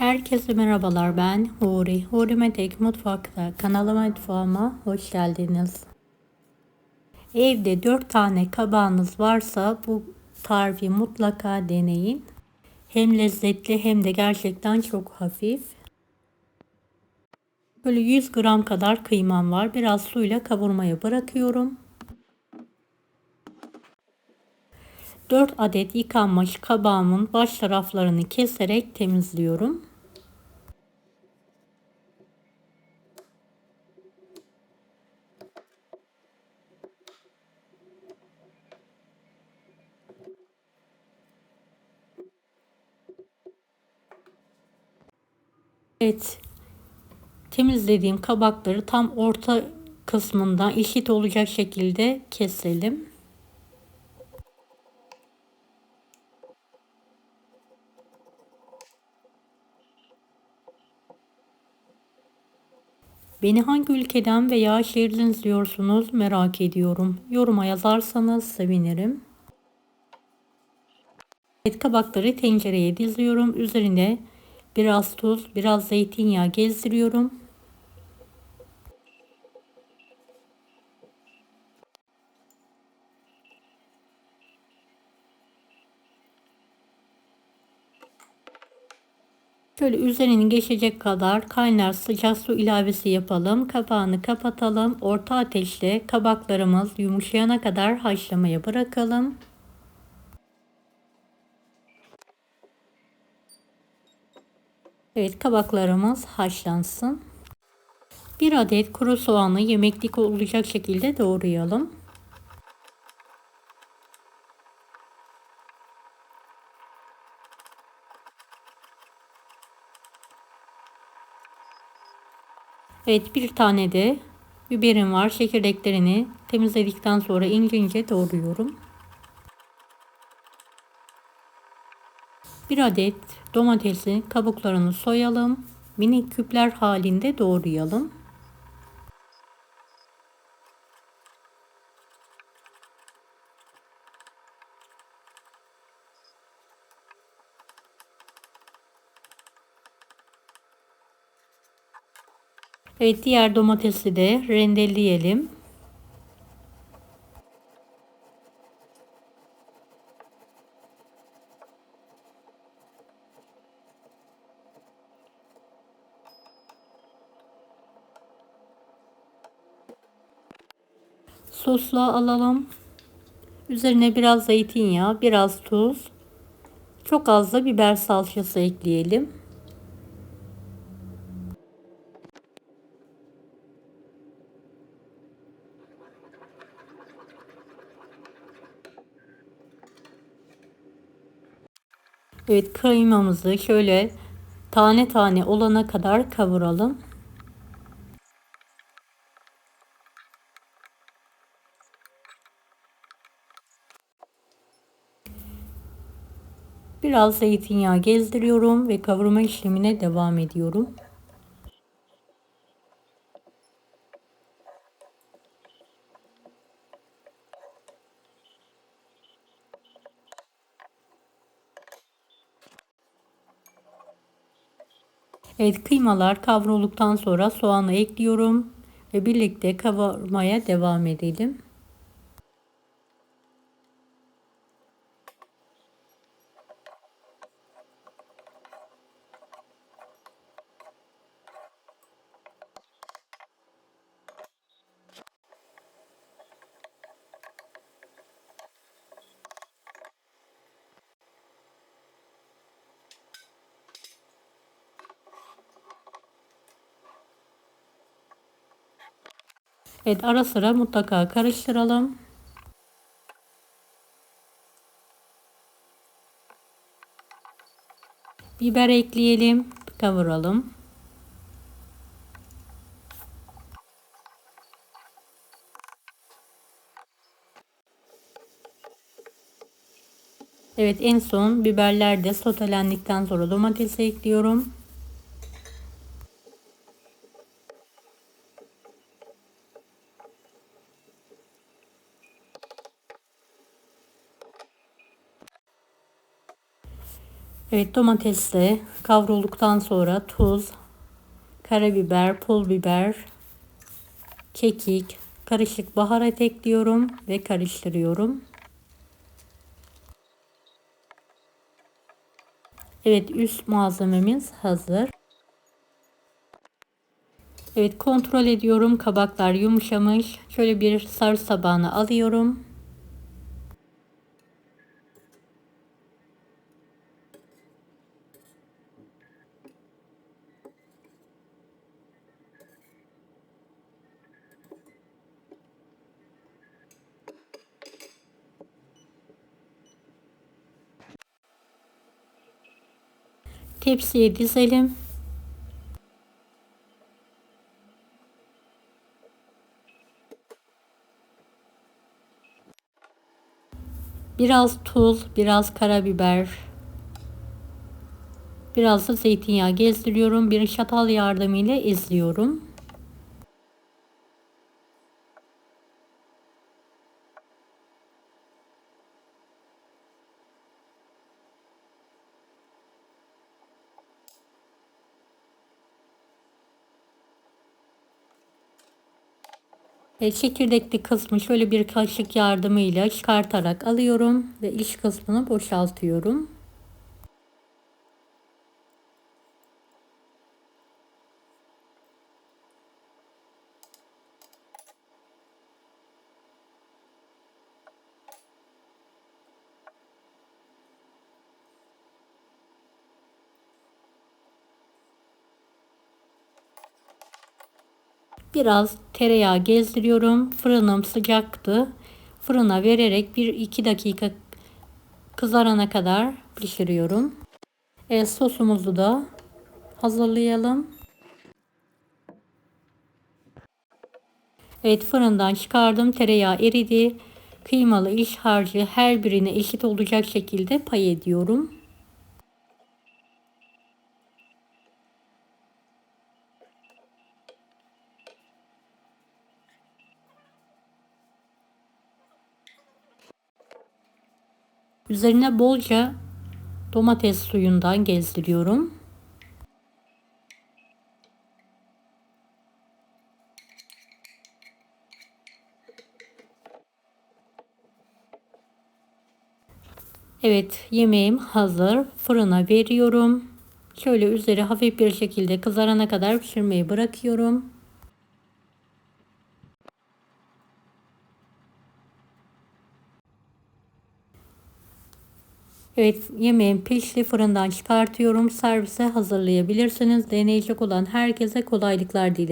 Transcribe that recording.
Herkese merhabalar ben Huri. Huri Metek Mutfak'ta kanalıma mutfağıma hoş geldiniz. Evde 4 tane kabağınız varsa bu tarifi mutlaka deneyin. Hem lezzetli hem de gerçekten çok hafif. Böyle 100 gram kadar kıymam var. Biraz suyla kavurmaya bırakıyorum. 4 adet yıkanmış kabağımın baş taraflarını keserek temizliyorum. Evet. Temizlediğim kabakları tam orta kısmından eşit olacak şekilde keselim. Beni hangi ülkeden veya şehirden izliyorsunuz merak ediyorum. Yoruma yazarsanız sevinirim. Evet kabakları tencereye diziyorum. Üzerine biraz tuz, biraz zeytinyağı gezdiriyorum. Şöyle üzerinin geçecek kadar kaynar sıcak su ilavesi yapalım. Kapağını kapatalım. Orta ateşte kabaklarımız yumuşayana kadar haşlamaya bırakalım. Evet kabaklarımız haşlansın. Bir adet kuru soğanı yemeklik olacak şekilde doğrayalım. Evet bir tane de biberim var. Çekirdeklerini temizledikten sonra ince ince doğruyorum. Bir adet domatesin kabuklarını soyalım. Minik küpler halinde doğrayalım. Evet diğer domatesi de rendeleyelim. Sosla alalım. Üzerine biraz zeytinyağı, biraz tuz. Çok az da biber salçası ekleyelim. Evet kıymamızı şöyle tane tane olana kadar kavuralım. Biraz zeytinyağı gezdiriyorum ve kavurma işlemine devam ediyorum. Evet kıymalar kavrulduktan sonra soğanı ekliyorum ve birlikte kavurmaya devam edelim. Evet ara sıra mutlaka karıştıralım. Biber ekleyelim. Kavuralım. Evet en son biberler de sotelendikten sonra domatesi ekliyorum. Evet domatesle kavrulduktan sonra tuz, karabiber, pul biber, kekik, karışık baharat ekliyorum ve karıştırıyorum. Evet üst malzememiz hazır. Evet kontrol ediyorum kabaklar yumuşamış. Şöyle bir sarı tabağına alıyorum. Tepsiye dizelim. Biraz tuz, biraz karabiber, biraz da zeytinyağı gezdiriyorum. Bir çatal yardımıyla izliyorum. Çekirdekli kısmı şöyle bir kaşık yardımıyla çıkartarak alıyorum ve iç kısmını boşaltıyorum. Biraz tereyağı gezdiriyorum. Fırınım sıcaktı. Fırına vererek 1-2 dakika kızarana kadar pişiriyorum. E, sosumuzu da hazırlayalım. Evet fırından çıkardım. Tereyağı eridi. Kıymalı iç harcı her birine eşit olacak şekilde pay ediyorum. Üzerine bolca domates suyundan gezdiriyorum. Evet yemeğim hazır. Fırına veriyorum. Şöyle üzeri hafif bir şekilde kızarana kadar pişirmeyi bırakıyorum. Evet yemeğim pişti fırından çıkartıyorum. Servise hazırlayabilirsiniz. Deneyecek olan herkese kolaylıklar dilerim.